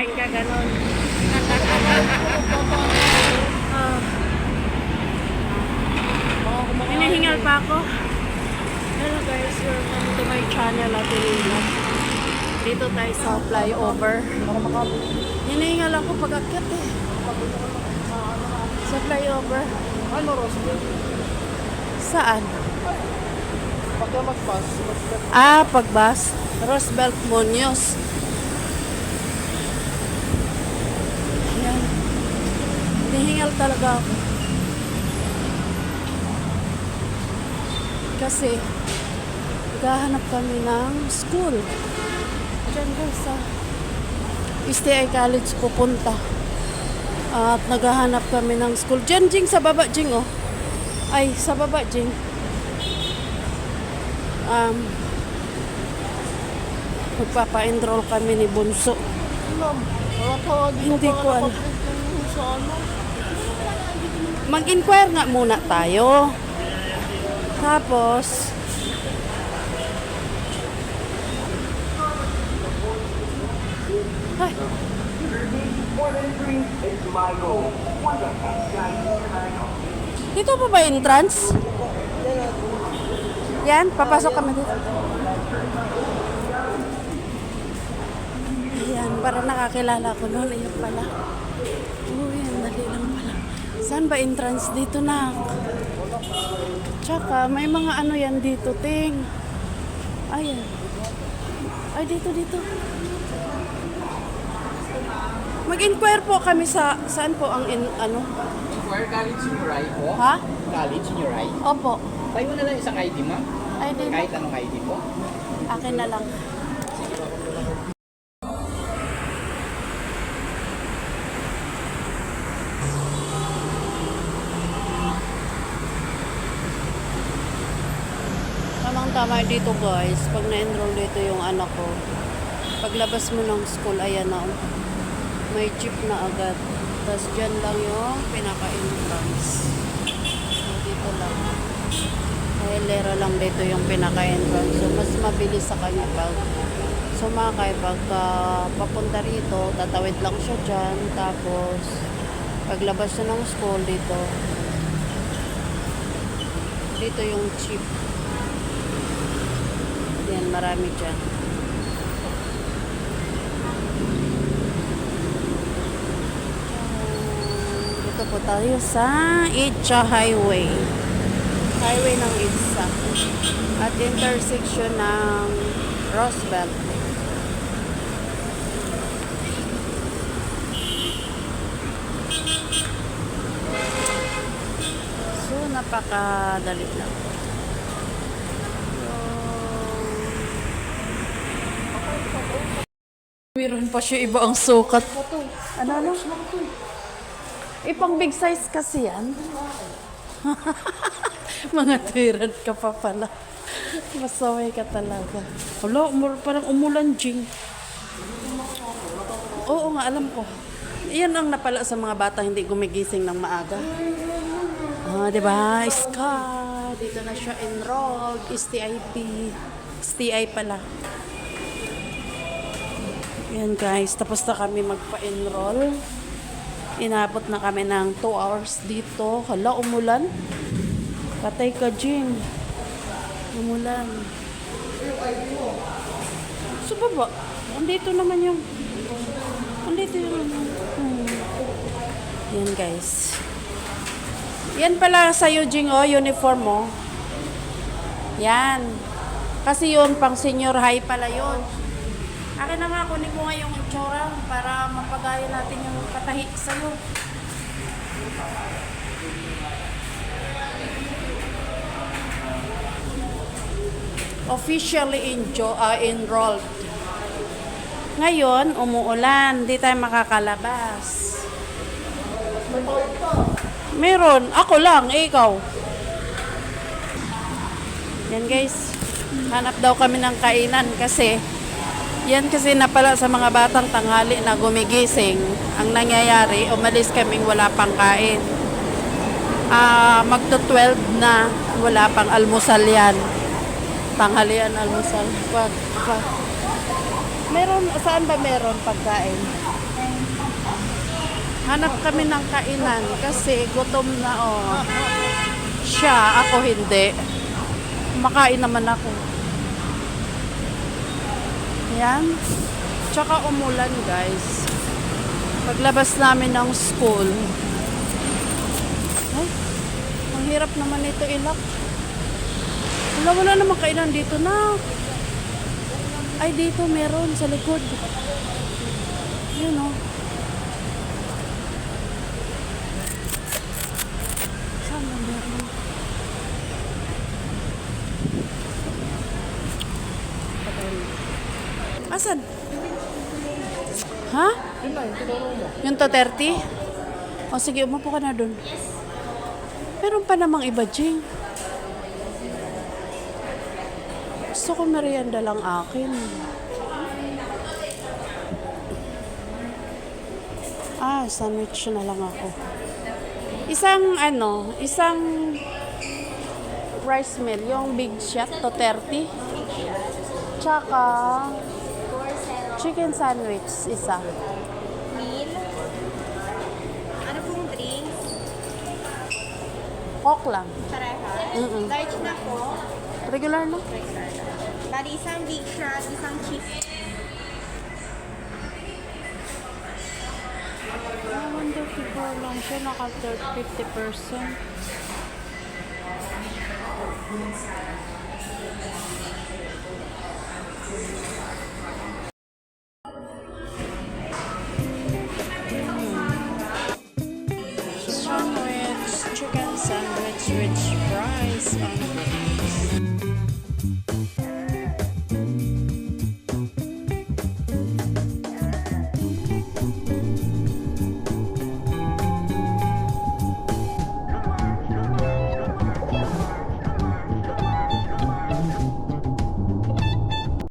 kakain ka ganon. Ah. Hinihingal pa ako. Hello guys, welcome to my channel at. Dito tayo sa flyover. Hinihingal ako pag akyat eh. Sa flyover. Ano, Roswell? Saan? Pagka mag-pass. Ah, pagbas. Roosevelt Munoz. Yan. Nihingal talaga ako. Kasi, gahanap kami ng school. Diyan guys sa STI College pupunta. At naghahanap kami ng school. Diyan, Jing, sa baba, Jing, oh. Ay, sa baba, Jing. Um, magpapa-enroll kami ni Bunso. Ma'am, Hindi ko alam. Mag-inquire nga muna tayo. Tapos, ay, dito pa ba entrance? Yan, papasok kami dito. Ayan, para nakakilala ko noon. Ayun pala. Uy, ang dali lang. Saan ba entrance dito na? Tsaka, may mga ano yan dito, ting. Ayan. Ay, dito, dito. Mag-inquire po kami sa, saan po ang, in, ano? Where college senior high po? Ha? College senior high. Opo. Tayo na lang isang ID ma'am. Di Kahit anong ID po. Akin na lang. Tamang tama dito guys, pag na-enroll dito yung anak ko, paglabas mo ng school, ayan na, may jeep na agad. Tapos dyan lang yung pinaka-entrance. So, dito lang. Hilera lang dito yung pinaka-entrance. So, mas mabilis sa kanya pag sumakay. Pagka papunta rito, tatawid lang siya dyan. Tapos, paglabas siya ng school dito, dito yung jeep. Yan, marami dyan. Dito po tayo sa Itcha Highway. Highway ng Itza. At intersection ng Roosevelt. So, napakadali lang. Meron pa siya iba ang sukat. Ano ano? Eh, pang big size kasi yan. Mga twiran ka pa pala. Masaway ka talaga. Wala, parang umulan, Jing. Oo nga, alam ko. Yan ang napala sa mga bata hindi gumigising ng maaga. Ah, di ba? Ska. Dito na siya enrolled. STIP. STI pala. Yan guys, tapos na kami magpa-enroll. Inabot na kami ng 2 hours dito. Hala, umulan. Patay ka, Jing. Umulan. Sa baba. Andito naman yung... Andito yung... Hmm. Yan guys. Yan pala sa'yo, Jing, oh, uniform mo. Yan. Kasi yun, pang senior high pala yun. Akin na nga, kunin ko nga yung itsura para mapagaya natin yung katahi sa'yo. Officially enjo, uh, enrolled. Ngayon, umuulan. Di tayo makakalabas. Meron. Ako lang. Eh, ikaw. Yan guys. Hanap daw kami ng kainan kasi yan kasi napala sa mga batang tanghali na gumigising. Ang nangyayari, umalis kaming wala pang kain. Ah, magto 12 na wala pang almusal yan. Tanghalian almusal. Pag, pag. Meron, saan ba meron pagkain? Hanap kami ng kainan kasi gutom na oh. Siya, ako hindi. Makain naman ako. Yan. Tsaka umulan guys. Paglabas namin ng school. Ay, ang hirap naman ito ilak. Wala, wala naman kainan dito na. Ay, dito meron sa likod. Yun oh. Saan na meron? Patay. Asan? Ha? Yun na, yung tinuro mo. Yung to 30? O sige, umupo ka na dun. Meron pa namang iba, Jing. Gusto ko merienda lang akin. Ah, sandwich na lang ako. Isang ano, isang rice meal, yung big shot to 30. Tsaka Chicken sandwich, isa. Meal? Ano pong drinks? Coke lang. Parehas? Mm -mm. Large na po? Regular na. Regular. Bali, isang big shot, isang cheese. I wonder if lang siya naka 50%.